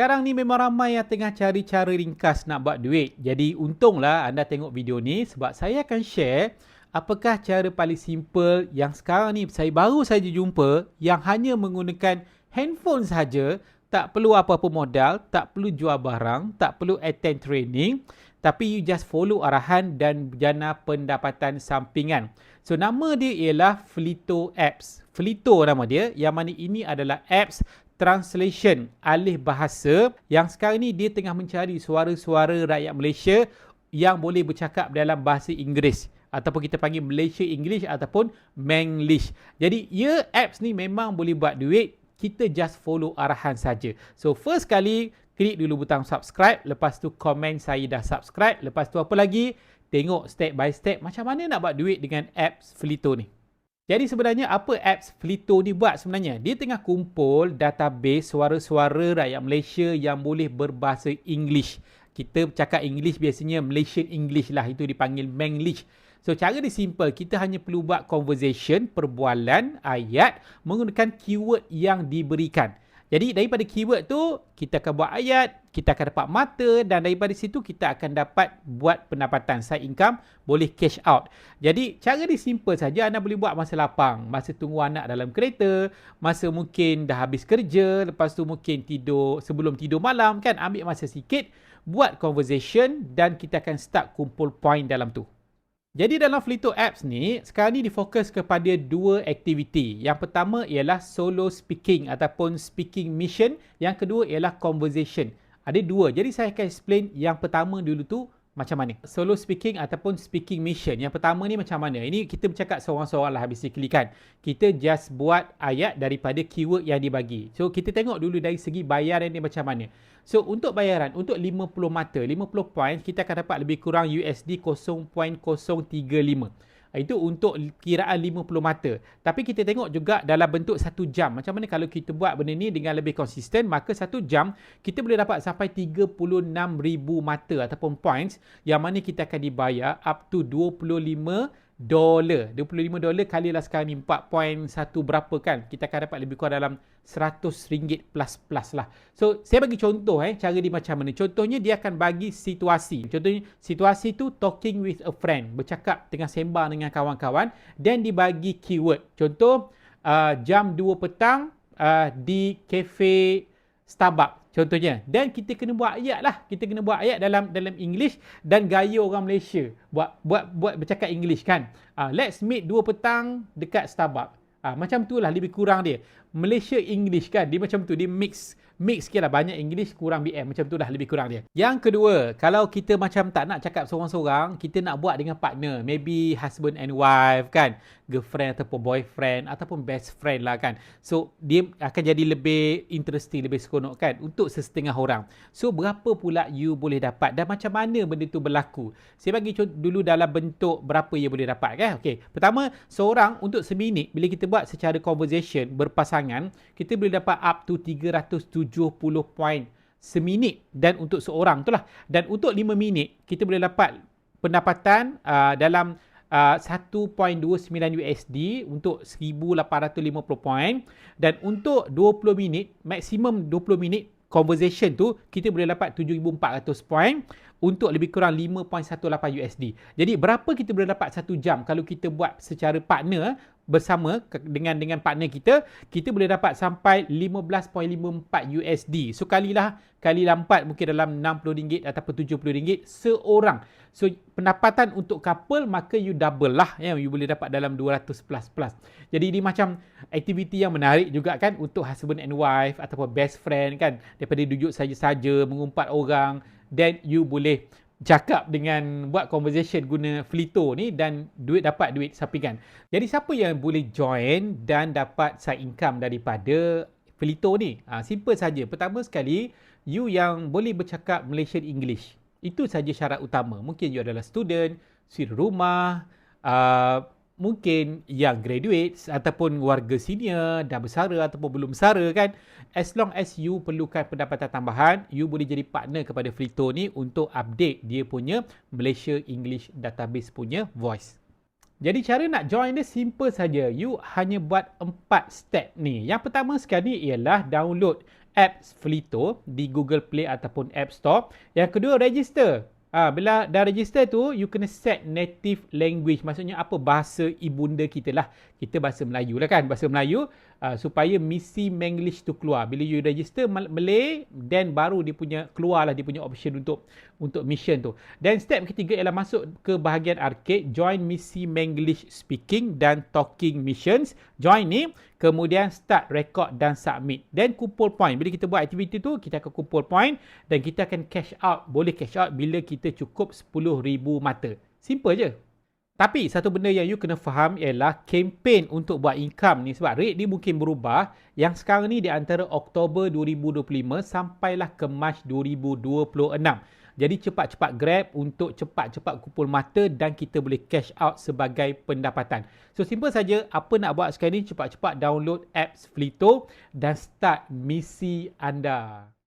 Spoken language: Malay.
Sekarang ni memang ramai yang tengah cari cara ringkas nak buat duit. Jadi untunglah anda tengok video ni sebab saya akan share apakah cara paling simple yang sekarang ni saya baru saja jumpa yang hanya menggunakan handphone saja, tak perlu apa-apa modal, tak perlu jual barang, tak perlu attend training, tapi you just follow arahan dan jana pendapatan sampingan. So nama dia ialah Flito Apps. Flito nama dia yang mana ini adalah apps translation alih bahasa yang sekarang ni dia tengah mencari suara-suara rakyat Malaysia yang boleh bercakap dalam bahasa Inggeris ataupun kita panggil Malaysia English ataupun Manglish. Jadi ya apps ni memang boleh buat duit, kita just follow arahan saja. So first kali klik dulu butang subscribe, lepas tu komen saya dah subscribe, lepas tu apa lagi? Tengok step by step macam mana nak buat duit dengan apps Flito ni. Jadi sebenarnya apa apps Flito ni buat sebenarnya? Dia tengah kumpul database suara-suara rakyat Malaysia yang boleh berbahasa English. Kita cakap English biasanya Malaysian English lah. Itu dipanggil Manglish. So cara dia simple. Kita hanya perlu buat conversation, perbualan, ayat menggunakan keyword yang diberikan. Jadi daripada keyword tu kita akan buat ayat, kita akan dapat mata dan daripada situ kita akan dapat buat pendapatan side income, boleh cash out. Jadi cara dia simple saja anda boleh buat masa lapang, masa tunggu anak dalam kereta, masa mungkin dah habis kerja, lepas tu mungkin tidur sebelum tidur malam kan ambil masa sikit buat conversation dan kita akan start kumpul point dalam tu. Jadi dalam Flito Apps ni, sekarang ni difokus kepada dua aktiviti. Yang pertama ialah solo speaking ataupun speaking mission. Yang kedua ialah conversation. Ada dua. Jadi saya akan explain yang pertama dulu tu macam mana. Solo speaking ataupun speaking mission. Yang pertama ni macam mana? Ini kita bercakap seorang-seorang lah basically kan. Kita just buat ayat daripada keyword yang dibagi. So kita tengok dulu dari segi bayaran ni macam mana. So untuk bayaran untuk 50 mata, 50 points kita akan dapat lebih kurang USD 0.035. Itu untuk kiraan 50 mata. Tapi kita tengok juga dalam bentuk satu jam. Macam mana kalau kita buat benda ni dengan lebih konsisten, maka satu jam kita boleh dapat sampai 36,000 mata ataupun points yang mana kita akan dibayar up to 25 dolar. 25 dolar kalilah sekarang ni 4.1 berapa kan? Kita akan dapat lebih kurang dalam 100 ringgit plus plus lah. So, saya bagi contoh eh, cara dia macam mana. Contohnya dia akan bagi situasi. Contohnya situasi tu talking with a friend. Bercakap tengah sembang dengan kawan-kawan. Dan dibagi keyword. Contoh, uh, jam 2 petang uh, di cafe Starbucks. Contohnya. Dan kita kena buat ayat lah. Kita kena buat ayat dalam dalam English dan gaya orang Malaysia. Buat buat buat bercakap English kan. Uh, let's meet 2 petang dekat Starbucks. Uh, macam tu lah lebih kurang dia. Malaysia English kan. Dia macam tu. Dia mix mix sikit lah banyak English kurang BM macam tu dah lebih kurang dia yang kedua kalau kita macam tak nak cakap seorang-seorang kita nak buat dengan partner maybe husband and wife kan girlfriend ataupun boyfriend ataupun best friend lah kan so dia akan jadi lebih interesting lebih seronok kan untuk sesetengah orang so berapa pula you boleh dapat dan macam mana benda tu berlaku saya bagi dulu dalam bentuk berapa you boleh dapat kan okay. pertama seorang untuk seminit bila kita buat secara conversation berpasangan kita boleh dapat up to 307 70 poin seminit dan untuk seorang tu lah. Dan untuk 5 minit kita boleh dapat pendapatan uh, dalam uh, 1.29 USD untuk 1850 poin dan untuk 20 minit maksimum 20 minit conversation tu kita boleh dapat 7400 poin untuk lebih kurang 5.18 USD. Jadi berapa kita boleh dapat satu jam kalau kita buat secara partner bersama dengan dengan partner kita, kita boleh dapat sampai 15.54 USD. So kalilah kalilah 4 mungkin dalam RM60 ataupun RM70 seorang. So pendapatan untuk couple maka you double lah ya you boleh dapat dalam 200 plus plus. Jadi ini macam aktiviti yang menarik juga kan untuk husband and wife ataupun best friend kan daripada duduk saja-saja mengumpat orang then you boleh cakap dengan buat conversation guna Flito ni dan duit dapat duit sampingan. Jadi siapa yang boleh join dan dapat side income daripada Flito ni? Ha, simple saja. Pertama sekali, you yang boleh bercakap Malaysian English. Itu saja syarat utama. Mungkin you adalah student, suri rumah, uh, mungkin yang graduates ataupun warga senior dah bersara ataupun belum bersara kan as long as you perlukan pendapatan tambahan you boleh jadi partner kepada Flito ni untuk update dia punya Malaysia English database punya voice jadi cara nak join dia simple saja. You hanya buat empat step ni. Yang pertama sekali ialah download apps Flito di Google Play ataupun App Store. Yang kedua, register. Ah, ha, bila dah register tu, you kena set native language. Maksudnya apa bahasa ibunda kita lah. Kita bahasa Melayu lah kan. Bahasa Melayu uh, supaya misi Menglish tu keluar. Bila you register Malay, then baru dia punya keluar lah dia punya option untuk untuk mission tu. Dan step ketiga ialah masuk ke bahagian arcade, join misi Menglish speaking dan talking missions. Join ni, kemudian start record dan submit. Then kumpul point. Bila kita buat aktiviti tu, kita akan kumpul point dan kita akan cash out. Boleh cash out bila kita kita cukup 10,000 mata. Simple je. Tapi satu benda yang you kena faham ialah kempen untuk buat income ni sebab rate ni mungkin berubah. Yang sekarang ni di antara Oktober 2025 sampailah ke Mac 2026. Jadi cepat-cepat grab untuk cepat-cepat kumpul mata dan kita boleh cash out sebagai pendapatan. So simple saja apa nak buat sekarang ni cepat-cepat download apps Flito dan start misi anda.